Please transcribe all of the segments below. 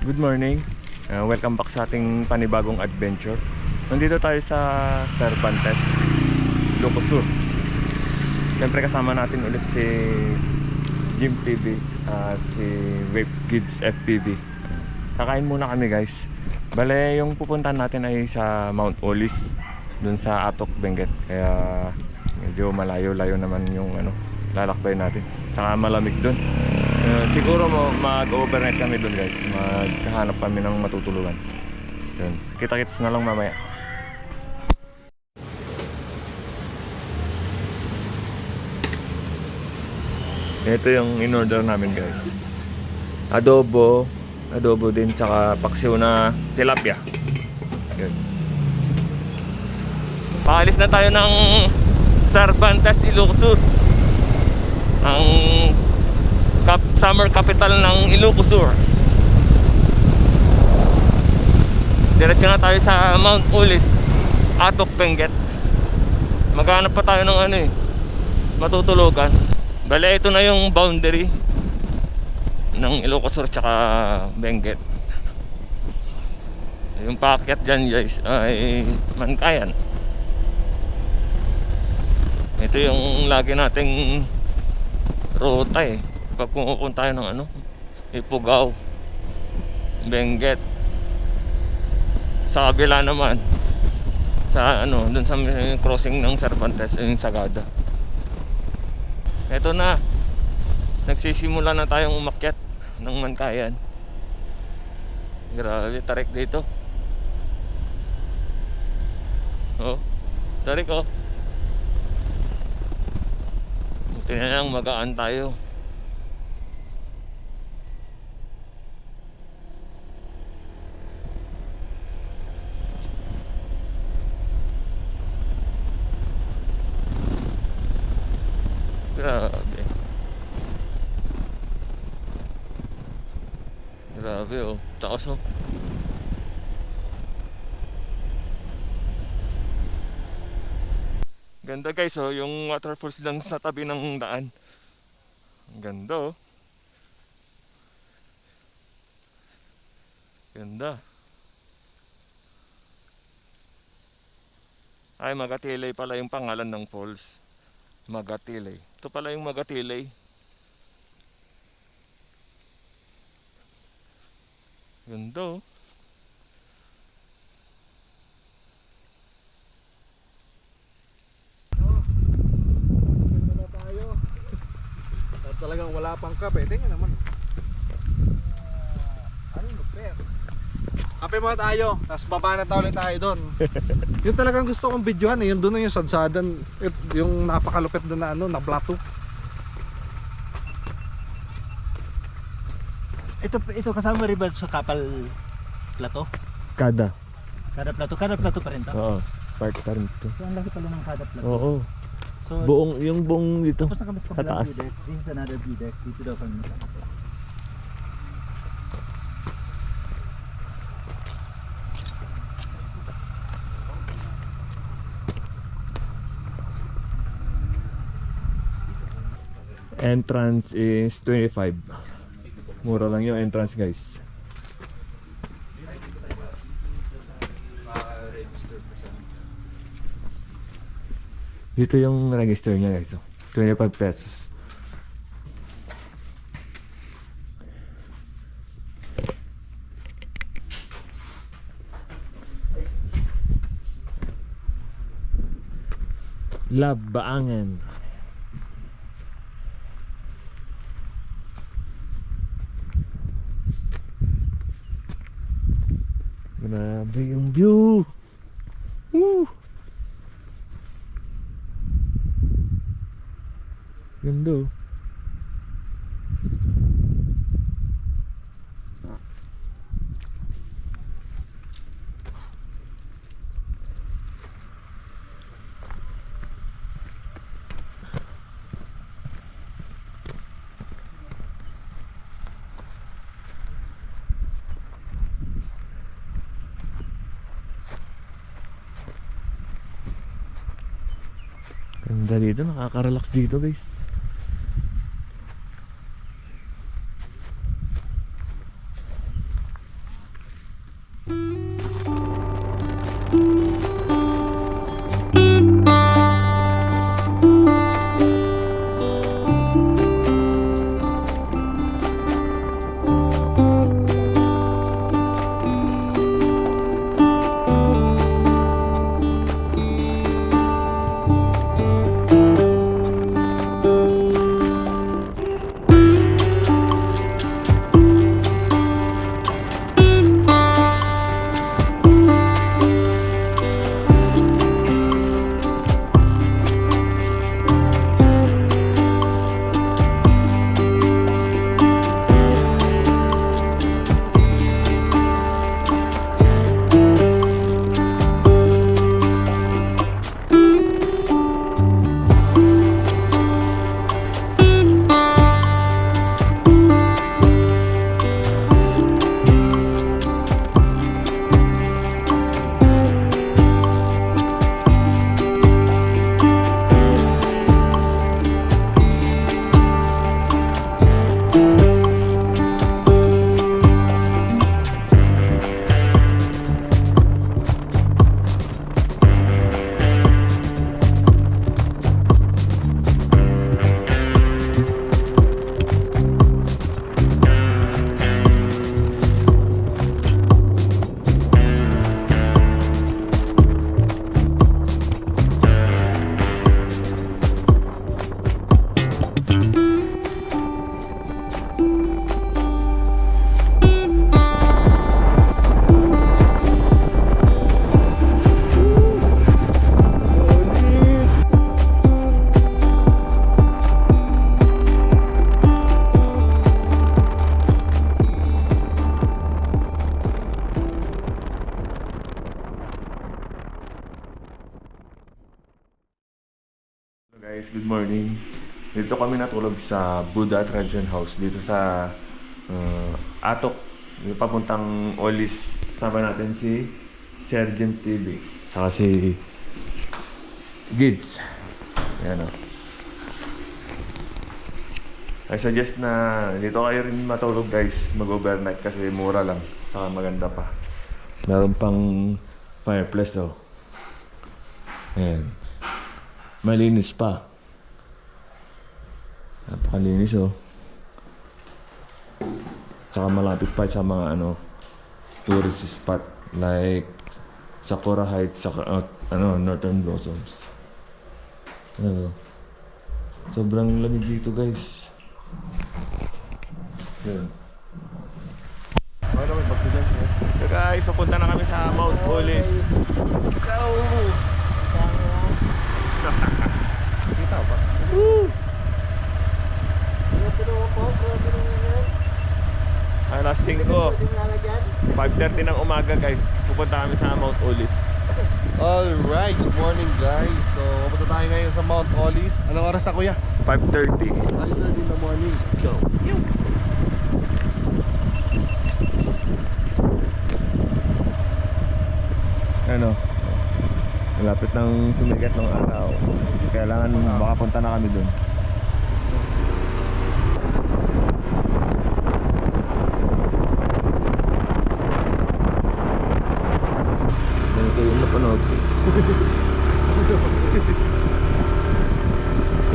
Good morning. Uh, welcome back sa ating panibagong adventure. Nandito tayo sa Cervantes, Locosur. Siyempre kasama natin ulit si Jim PB at si Vape Kids FPV. Kakain muna kami guys. Bale, yung pupuntahan natin ay sa Mount Olis, dun sa Atok, Benguet. Kaya medyo malayo-layo naman yung ano, lalakbay natin. Saka malamig dun. Uh, siguro mag-overnight kami dun guys. Magkahanap kami ng matutulugan. Yun. Kita-kits na lang mamaya. Ito yung in-order namin guys. Adobo, adobo din tsaka paksiw na tilapia. Yun. Paalis na tayo ng Cervantes, Ilocos Ang cap summer capital ng Ilocos Diretso na tayo sa Mount Ulis, Atok, Benguet. Maghanap pa tayo ng ano eh, matutulugan. Bale, ito na yung boundary ng Ilocos Sur tsaka Benguet. Yung paakyat dyan guys ay Mankayan. Ito yung lagi nating ruta eh. Pag pumupunta tayo ng ano, Ipugaw, Benguet. Sa kabila naman, sa ano, dun sa crossing ng Cervantes, yung Sagada. Ito na. Nagsisimula na tayong umakyat ng Mankayan. Grabe, tarik dito. Oh, tarik oh. Buti na lang magaan tayo. Grabe. Takas oh. Ganda guys oh, yung waterfalls lang sa tabi ng daan. Ang ganda oh. Ganda. Ay, Magatilay pala yung pangalan ng falls. Magatilay. Ito pala yung Magatilay. Ganda oh. Talagang wala pang kape. Tingnan naman. Ah, ano lupet? Kape mo tayo. Tapos baba na tayo ulit tayo doon. yung talagang gusto kong videohan eh. Yung doon yung sadsadan. It- Yung napakalupit doon na ano, na plato. Ito ito kasama rin ba sa kapal plato? Kada. Kada plato, kada plato pa rin to. Oo. Part pa rin ito. So ang laki pala ng kada plato. Oo. So Buong, yung buong dito. tapos na kami sa kabilang view deck. This is another view deck. Dito daw kami makakita. Entrance is 25. Mura lang yung entrance guys. Dito yung register niya guys. oh. 25 pesos. Labaangan. Grabe yung view. Woo! Ganda oh. Ganda dito, nakaka-relax dito guys. Guys, good morning. Dito kami natulog sa Buddha Tradition House dito sa uh, Atok. Papuntang Olis. Sama natin si Sergeant TV. Saka si Gids. Yan o. I suggest na dito kayo rin matulog guys. Mag-overnight kasi mura lang. Saka maganda pa. Meron pang fireplace oh. Ayan. Malinis pa. Napakalinis oh. Tsaka malapit pa sa mga ano tourist spot like Sakura Heights sa ano Northern Blossoms. Ano? Sobrang lamig dito guys. Yan. So guys, papunta na kami sa Mount Olis. Let's go! Kita ba? Alas 5. 5.30 ng umaga guys. Pupunta kami sa Mount Olis. Alright, good morning guys. So, pupunta tayo ngayon sa Mount Olis. Anong oras na kuya? 5.30. 5.30 in the morning. Let's go. Ano? Malapit ng sumigat ng araw. Kailangan baka punta na kami dun. Ganito yung napanood ko.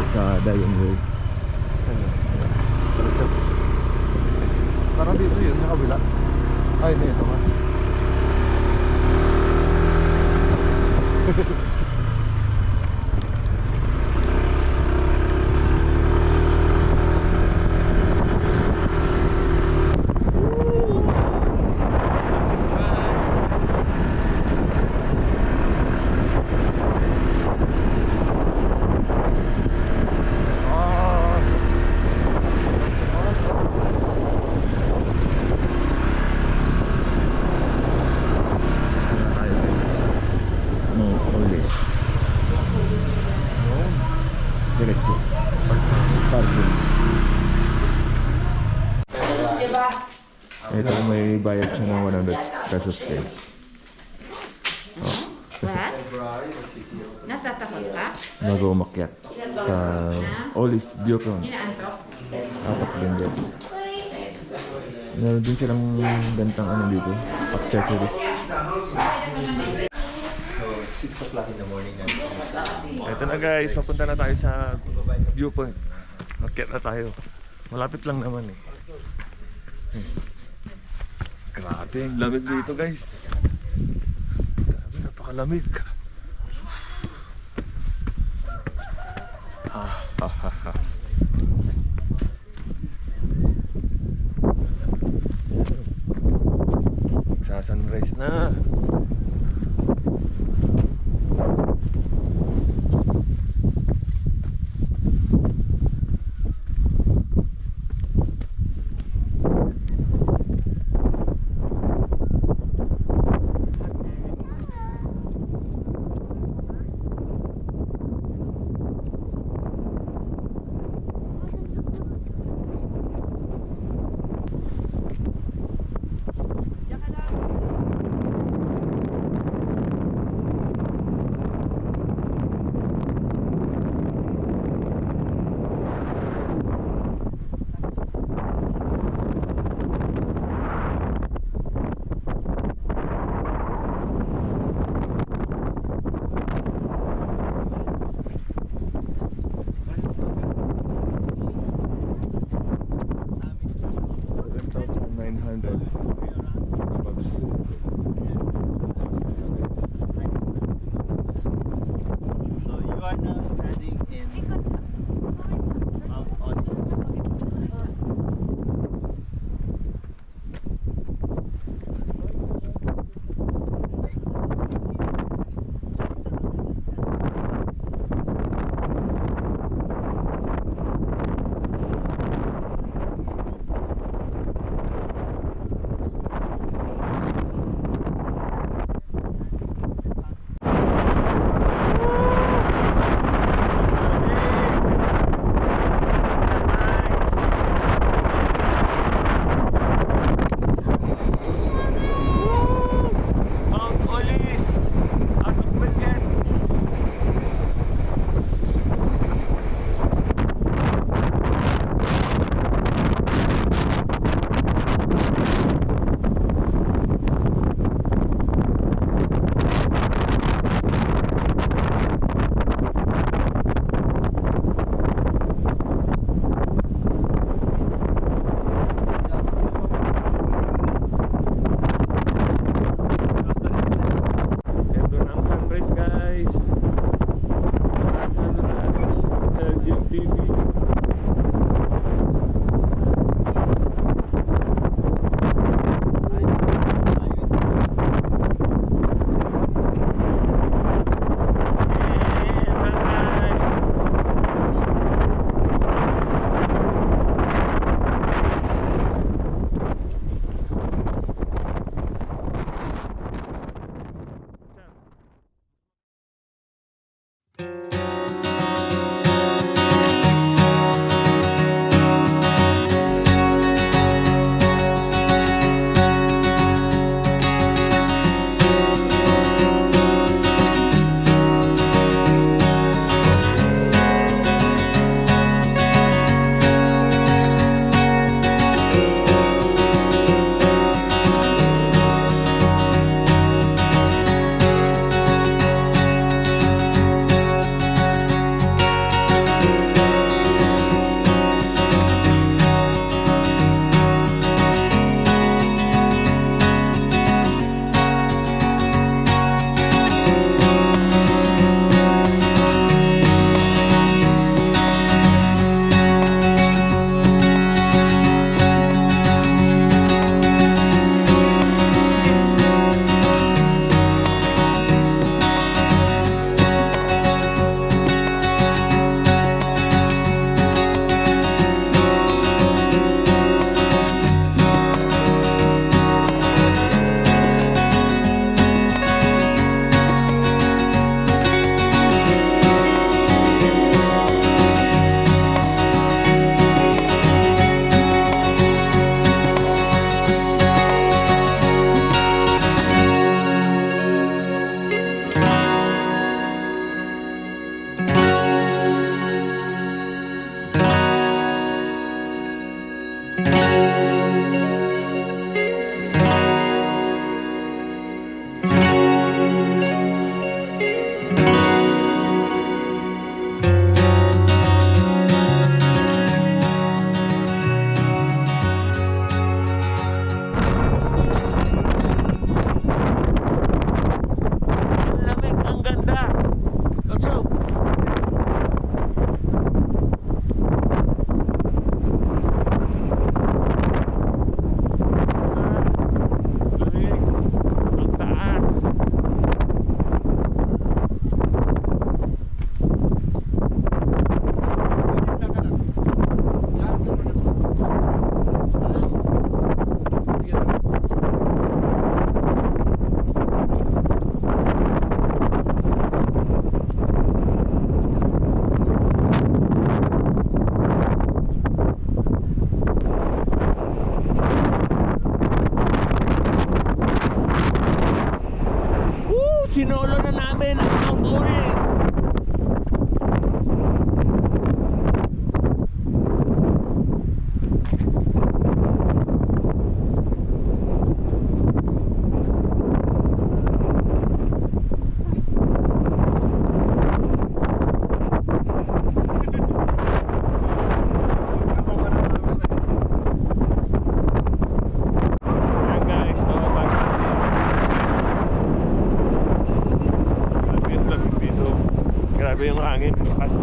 Pasada yung road. Parang dito yun, sa kabila. Ay, hindi, ito nga. Mm-hmm. pesos guys. What? Natatakot ka? Sa Olis Viewpoint. Inaantok? Apat din din. Meron din silang gantang ano dito. Accessories. So, 6 o'clock in the morning na. Ito na guys, papunta na tayo sa viewpoint. Market na tayo. Malapit lang naman eh. Hmm. Grabe, ang lamig dito guys. Grabe, napakalamig. Ah, ha, ha, sinolo na namin ang Mount Oris. Ayan guys, mga bag Grabe yung lamig dito. Grabe yung hangin, lakas.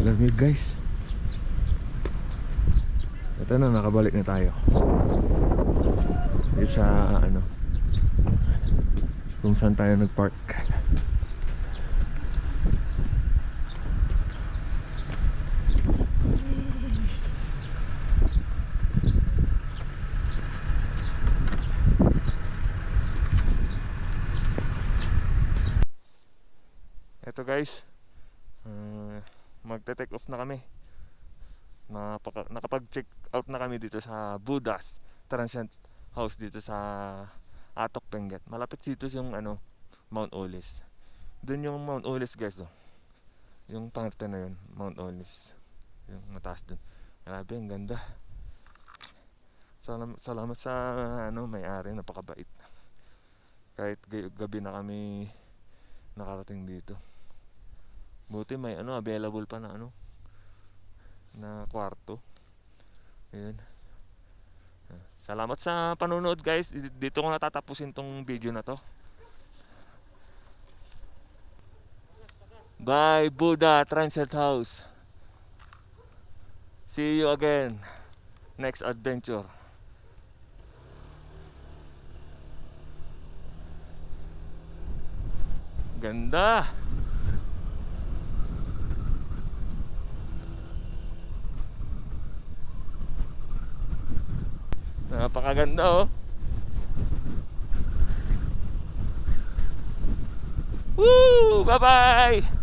Lamig guys. Ito na, nakabalik na tayo. Dito sa ano, kung saan tayo nag-park. Ito guys, uh, magte-take off na kami. Napaka, nakapag-check out na kami dito sa Budas Transient House dito sa Atok Benguet. Malapit dito yung ano, Mount Olis. Doon yung Mount Olis guys oh. Yung parte na yun, Mount Olis. Yung mataas doon. Grabe, ang ganda. Salamat, salamat sa ano, may-ari, napakabait. Kahit gabi na kami nakarating dito. Buti may ano available pa na ano na kwarto. Ayun. Ah, Salamat sa panonood guys. Dito ko natatapusin tong video na to. Bye Buddha Transit House. See you again next adventure. Ganda. Napakaganda oh. Woo! Bye-bye!